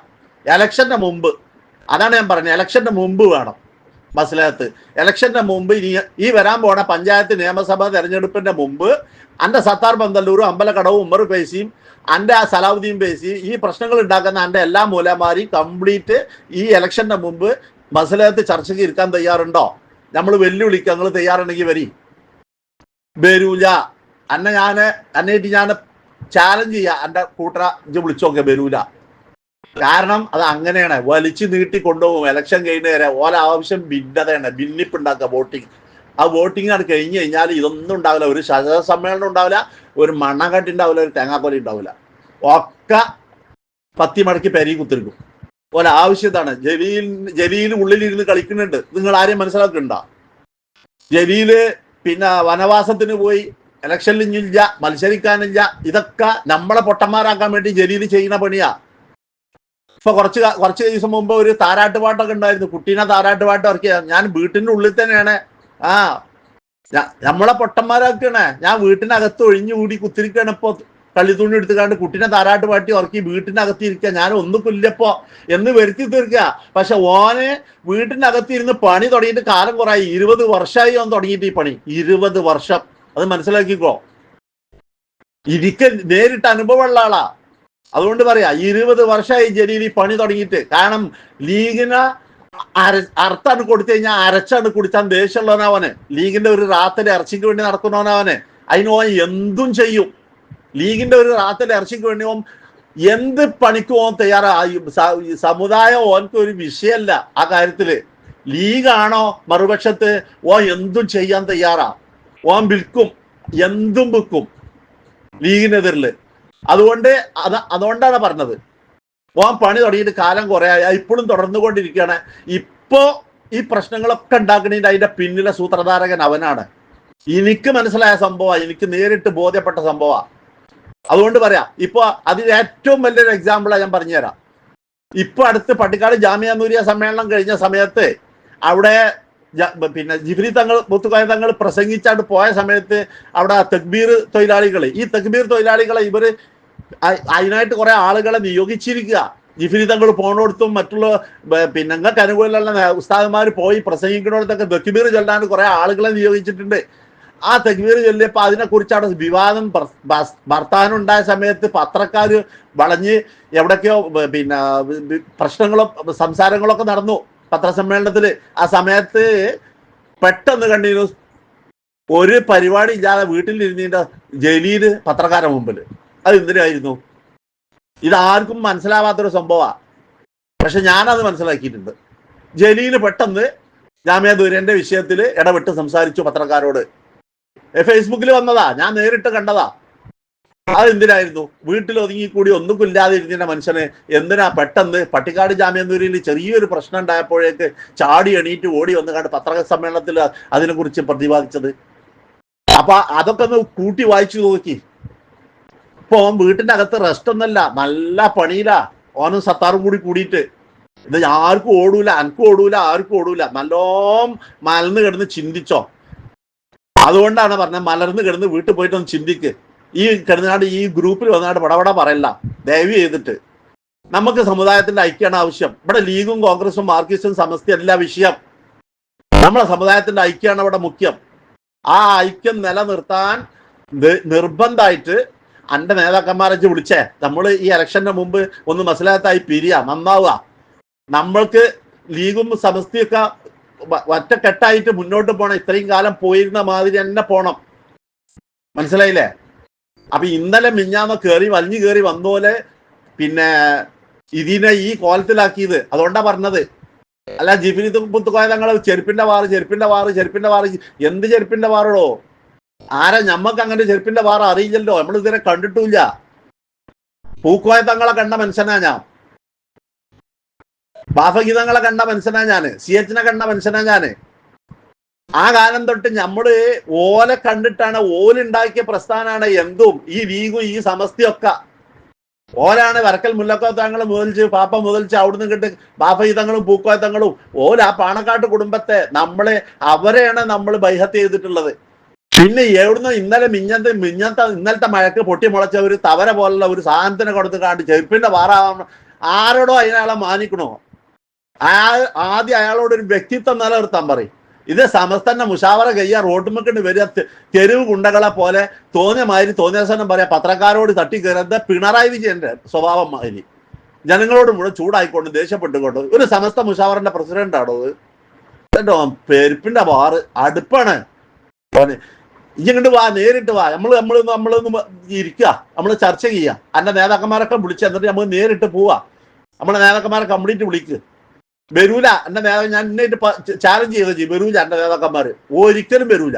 [SPEAKER 1] ഇലക്ഷന്റെ മുമ്പ്. അതാണ് ഞാൻ പറഞ്ഞത്. ഇലക്ഷന്റെ മുമ്പ് വേണം. മസലകത്ത് ഇലക്ഷന്റെ മുമ്പ് ഇനി ഈ വരാൻ പോണ പഞ്ചായത്ത് നിയമസഭാ തെരഞ്ഞെടുപ്പിന്റെ മുമ്പ് അന്റെ സത്താർ പന്തല്ലൂരും അമ്പലക്കടവും ഉമ്മർ പേശിയും അന്റെ ആ സലാവുദ്ദീൻ പേശി ഈ പ്രശ്നങ്ങൾ ഉണ്ടാക്കുന്ന അന്റെ എല്ലാ മൂലമാരെയും കംപ്ലീറ്റ് ഈ ഇലക്ഷന്റെ മുമ്പ് മസലകത്ത് ചർച്ചയ്ക്ക് ഇരിക്കാൻ തയ്യാറുണ്ടോ? നമ്മൾ വെല്ലുവിളിക്കുക നിങ്ങൾ തയ്യാറുണ്ടെങ്കിൽ വരി. വരൂല അന്നെ ഞാൻ അന്നേറ്റ് ഞാൻ ചാലഞ്ച് ചെയ്യാ. എന്റെ കൂട്ടറ ഇജ്ജ് വിളിച്ചോക്കെ വരൂല കാരണം അത് അങ്ങനെയാണ്. വലിച്ചു നീട്ടി കൊണ്ടുപോകും. ഇലക്ഷൻ കഴിഞ്ഞ വരെ ഓല ആവശ്യം ഭിന്നതയാണ്. ഭിന്നിപ്പ് ഉണ്ടാക്കുക വോട്ടിങ്. ആ വോട്ടിംഗ് ആണ് കഴിഞ്ഞ് കഴിഞ്ഞാൽ ഇതൊന്നും ഉണ്ടാവില്ല. ഒരു ശത സമ്മേളനം ഉണ്ടാവില്ല. ഒരു മണ്ണാങ്കട്ടി ഉണ്ടാവില്ല. ഒരു തേങ്ങാക്കൊല ഉണ്ടാവില്ല. ഒക്കെ പത്തി മടക്കി പെരി കുത്തിരിക്കും. ഓല ആവശ്യത്താണ് ജലീൽ ജലീൽ ഉള്ളിലിരുന്ന് കളിക്കുന്നുണ്ട്. നിങ്ങൾ ആരെയും മനസ്സിലാക്കണ്ട ജലീൽ പിന്നെ വനവാസത്തിന് പോയി ഇലക്ഷനിലില്ല മത്സരിക്കാനില്ല ഇതൊക്കെ നമ്മളെ പൊട്ടന്മാരാക്കാൻ വേണ്ടി ജലീൽ ചെയ്യുന്ന പണിയാ. ഇപ്പൊ കുറച്ച് കുറച്ച് ദിവസം മുമ്പ് ഒരു താരാട്ട് പാട്ടൊക്കെ ഉണ്ടായിരുന്നു. കുട്ടീനെ താരാട്ട് പാട്ട് ഇറക്കിയ. ഞാൻ വീട്ടിന്റെ ഉള്ളിൽ തന്നെയാണ്. ആ നമ്മളെ പൊട്ടന്മാരാക്കണേ. ഞാൻ വീട്ടിനകത്ത് ഒഴിഞ്ഞു കൂടി കുത്തിരിക്കാണ് ഇപ്പൊ കളിത്തുണി എടുത്തുകാണ്ട് കുട്ടിനെ താരാട്ട് പാട്ടി ഉറക്കി വീട്ടിനകത്തിരിക്കുക. ഞാൻ ഒന്നും കൊല്ലപ്പോ എന്ന് വരുത്തി തീർക്കുക. പക്ഷെ ഓനെ വീട്ടിനകത്തിരുന്ന് പണി തുടങ്ങിയിട്ട് കാലം കുറയായി ഇരുപത് വർഷമായി ഓൻ തുടങ്ങിയിട്ട് ഈ പണി. ഇരുപത് വർഷം. അത് മനസ്സിലാക്കിക്കോ. ഇരിക്കൽ നേരിട്ട് അനുഭവമുള്ള ആളാ. അതുകൊണ്ട് പറയാ ഇരുപത് വർഷമായി ജലീൽ ഈ പണി തുടങ്ങിയിട്ട്. കാരണം ലീഗിന് അര അർത്താണ് കൊടുത്തു കഴിഞ്ഞാൽ അരച്ചാണ് കുടിച്ചാൻ ദേഷ്യമുള്ളവനവന് ലീഗിന്റെ ഒരു റാത്തൽ ഇറച്ചിക്ക് വേണ്ടി നടക്കുന്നവനവന് അതിന് ഓൻ എന്തും ചെയ്യും. ലീഗിന്റെ ഒരു റാത്തൽ ഇറച്ചിക്ക് വേണ്ടി ഓൻ എന്ത് പണിക്കും ഓൻ തയ്യാറാ സമുദായം ഓൻക്ക് ഒരു വിഷയമല്ല ആ കാര്യത്തിൽ. ലീഗാണോ മറുപക്ഷത്ത്? ഓ എന്തും ചെയ്യാൻ തയ്യാറാ. ഓൻ വിൽക്കും എന്തും വിൽക്കും ലീഗിനെതിരിൽ. അതുകൊണ്ട് അത് അതുകൊണ്ടാണ് പറഞ്ഞത്. ഓൻ പണി തുടങ്ങിയിട്ട് കാലം കുറേ ഇപ്പോഴും തുടർന്നുകൊണ്ടിരിക്കുകയാണ്. ഇപ്പോ ഈ പ്രശ്നങ്ങളൊക്കെ ഉണ്ടാക്കണതിന്റെ അതിന്റെ പിന്നിലെ സൂത്രധാരകൻ അവനാണ്. എനിക്ക് മനസ്സിലായ സംഭവമാണ് എനിക്ക് നേരിട്ട് ബോധ്യപ്പെട്ട സംഭവമാണ് അതുകൊണ്ട് പറയാം ഇപ്പൊ അതിൽ ഏറ്റവും വലിയൊരു എക്സാമ്പിളാണ് ഞാൻ പറഞ്ഞുതരാം. ഇപ്പൊ അടുത്ത് പട്ടിക്കാട് ജാമ്യ നൂരിയ സമ്മേളനം കഴിഞ്ഞ സമയത്ത് അവിടെ പിന്നെ ജിഫ്രി തങ്ങൾ മുത്തുക്കായ തങ്ങൾ പ്രസംഗിച്ചാണ്ട് പോയ സമയത്ത് അവിടെ തക്ബീർ തൊഴിലാളികൾ ഈ തക്ബീർ തൊഴിലാളികളെ ഇവർ അതിനായിട്ട് കുറെ ആളുകളെ നിയോഗിച്ചിരിക്കുക. ജിഫിരി തങ്ങൾ പോണോടത്തും മറ്റുള്ള പിന്നെ നിങ്ങൾക്ക് അനുകൂലമുള്ള ഉസ്താദന്മാർ പോയി പ്രസംഗിക്കുന്നിടത്തൊക്കെ തക്ബീർ ചൊല്ലാൻ കുറെ ആളുകളെ നിയോഗിച്ചിട്ടുണ്ട്. ആ തക്ബീർ ചൊല്ലിയപ്പോൾ അതിനെക്കുറിച്ച് അവിടെ വിവാദം ഭർത്താനം ഉണ്ടായ സമയത്ത് പത്രക്കാർ വളഞ്ഞ് എവിടൊക്കെയോ പിന്നെ പ്രശ്നങ്ങളോ സംസാരങ്ങളൊക്കെ നടന്നു പത്രസമ്മേളനത്തിൽ ആ സമയത്ത് പെട്ടെന്ന് കണ്ടിരുന്നു ഒരു പരിപാടി ഇല്ലാതെ വീട്ടിലിരുന്നിട്ട് ജലീൽ പത്രക്കാരുടെ മുമ്പിൽ അത് എന്തിനായിരുന്നു? ഇതാർക്കും മനസ്സിലാവാത്തൊരു സംഭവമാണ് പക്ഷെ ഞാനത് മനസ്സിലാക്കിയിട്ടുണ്ട്. ജലീൽ പെട്ടെന്ന് ജാമ്യ ദുരന്റെ വിഷയത്തിൽ ഇടപെട്ട് സംസാരിച്ചു പത്രക്കാരോട്. ഫേസ്ബുക്കിൽ വന്നതാ. ഞാൻ നേരിട്ട് കണ്ടതാ. അതെന്തിനായിരുന്നു വീട്ടിൽ ഒതുങ്ങി കൂടി ഒന്നും ഇല്ലാതെ ഇരുന്ന മനുഷ്യനെ എന്തിനാ പെട്ടെന്ന് പട്ടിക്കാട് ജാമ്യന്തൂരിയിൽ ചെറിയൊരു പ്രശ്നം ഉണ്ടായപ്പോഴേക്ക് ചാടി എണീറ്റ് ഓടി വന്ന് കണ്ട് പത്രക സമ്മേളനത്തിൽ അതിനെക്കുറിച്ച് പ്രതിപാദിച്ചത്? അപ്പൊ അതൊക്കെ ഒന്ന് കൂട്ടി വായിച്ചു നോക്കി. ഇപ്പൊ വീട്ടിന്റെ അകത്ത് റെസ്റ്റ് ഒന്നല്ല നല്ല പണിയിലാ. ഓനും സത്താറും കൂടി കൂടിയിട്ട്. ഇത് ആർക്കും ഓടൂല അനക്കും ഓടൂല ആർക്കും ഓടൂല. നല്ലോം മലന്ന് കിടന്ന് ചിന്തിച്ചോ. അതുകൊണ്ടാണ് പറഞ്ഞത് മലർന്ന് കിടന്ന് വീട്ടിൽ പോയിട്ടൊന്ന് ചിന്തിക്ക്. ഈ കിടന്നാണ്ട് ഈ ഗ്രൂപ്പിൽ വന്നാണ്ട് പടപട പറയല്ല. ദയവ് ചെയ്തിട്ട്. നമുക്ക് സമുദായത്തിന്റെ ഐക്യമാണ് ആവശ്യം. ഇവിടെ ലീഗും കോൺഗ്രസും മാർക്സിസ്റ്റും സമസ്തയല്ല വിഷയം. നമ്മളെ സമുദായത്തിന്റെ ഐക്യമാണ് അവിടെ മുഖ്യം. ആ ഐക്യം നിലനിർത്താൻ നിർബന്ധമായിട്ട് അന്റെ നേതാക്കന്മാരെ വിളിച്ചേ. നമ്മൾ ഈ ഇലക്ഷന്റെ മുമ്പ് ഒന്ന് മനസ്സിലാകത്തായി പിരിയാ. നന്നാവുക. നമ്മൾക്ക് ലീഗും സമസ്തിയൊക്കെ ഒറ്റക്കെട്ടായിട്ട് മുന്നോട്ട് പോണം. ഇത്രയും കാലം പോയിരുന്ന മാതിരി തന്നെ പോണം. മനസ്സിലായില്ലേ? അപ്പൊ ഇന്നലെ മിഞ്ഞാന്ന് കയറി വലിഞ്ഞു കയറി വന്നപോലെ പിന്നെ ഇതിനെ ഈ കോലത്തിലാക്കിയത്. അതുകൊണ്ടാ പറഞ്ഞത്. അല്ല ജിബിനി പുത്തുക്കോയ തങ്ങൾ ചെരുപ്പിന്റെ വാറ് ചെരുപ്പിന്റെ വാറ് ചെരുപ്പിന്റെ വാറ്. എന്ത് ചെരുപ്പിന്റെ വാറോ ആരാ ഞമ്മക്ക് അങ്ങനെ ചെരുപ്പിന്റെ വാറ് അറിയില്ലല്ലോ. നമ്മൾ ഇതിനെ കണ്ടിട്ടില്ല പൂക്കോയ തങ്ങളെ കണ്ട മനുഷ്യനാ ഞാൻ. ബാഫഗീതങ്ങളെ കണ്ട മനുഷ്യനാ ഞാൻ. സി എച്ചിനെ കണ്ട മനുഷ്യനാ ഞാൻ. ആ കാലം തൊട്ട് നമ്മൾ ഓലെ കണ്ടിട്ടാണ് ഓലുണ്ടാക്കിയ പ്രസ്ഥാനാണ് എന്തും ഈ വീഗും ഈ സമസ്തയൊക്കെ. ഓലാണ് വരക്കൽ മുല്ലക്കോത്തങ്ങൾ മുതൽച്ച് പാപ്പ മുതൽച്ച് അവിടുന്ന് കിട്ടി ബാഫഗീതങ്ങളും പൂക്കോത്തങ്ങളും ഓല ആ പാണക്കാട്ട് കുടുംബത്തെ നമ്മളെ അവരെയാണ് നമ്മൾ ബൈഹത്ത് ചെയ്തിട്ടുള്ളത്. പിന്നെ എവിടുന്ന് ഇന്നലെ മിഞ്ഞത്തെ മിഞ്ഞത്തെ ഇന്നലത്തെ മഴക്ക് പൊട്ടി മുളച്ച ഒരു തവര പോലുള്ള ഒരു സാധനത്തിനെ കൊടുത്ത് കാണ്ട് ചെരുപ്പിന്റെ പാറാവണം ആരോടോ അതിനാളെ മാനിക്കണോ? ആ ആദ്യം അയാളോട് ഒരു വ്യക്തിത്വം നിലനിർത്താൻ പറയും. ഇത് സമസ്തന്റെ മുഷാവറ കയ്യ റോഡുമക്കണ്ട് വരിക തെരുവ് ഗുണ്ടകളെ പോലെ തോന്നിയ മാതിരി തോന്നിയ പത്രക്കാരോട് തട്ടി കയറുന്നത് പിണറായി വിജയന്റെ സ്വഭാവം മാതിരി. ജനങ്ങളോട് മുഴുവൻ ചൂടായിക്കൊണ്ട് ദേഷ്യപ്പെട്ടുകൊണ്ട് ഒരു സമസ്ത മുഷാവറിന്റെ പ്രസിഡന്റ് ആണോ കേട്ടോ പെരുപ്പിന്റെ ബാറ് അടുപ്പാണ്. ഇങ്ങോട്ട് വാ നേരിട്ട് വാ. നമ്മൾ നമ്മൾ നമ്മളൊന്ന് ഇരിക്കുക. നമ്മൾ ചർച്ച ചെയ്യുക. എന്റെ നേതാക്കന്മാരൊക്കെ വിളിച്ച് എന്നിട്ട് നമ്മൾ നേരിട്ട് പോവാ. നമ്മളെ നേതാക്കന്മാരെ കംപ്ലീറ്റ് വിളിക്ക്. വരൂല എന്റെ നേതാവ് ഞാൻ ഇന്നായിട്ട് ചാലഞ്ച് ചെയ്ത ചെയ്യും. വരൂല എന്റെ നേതാക്കന്മാര്. ഒരിക്കലും വരൂല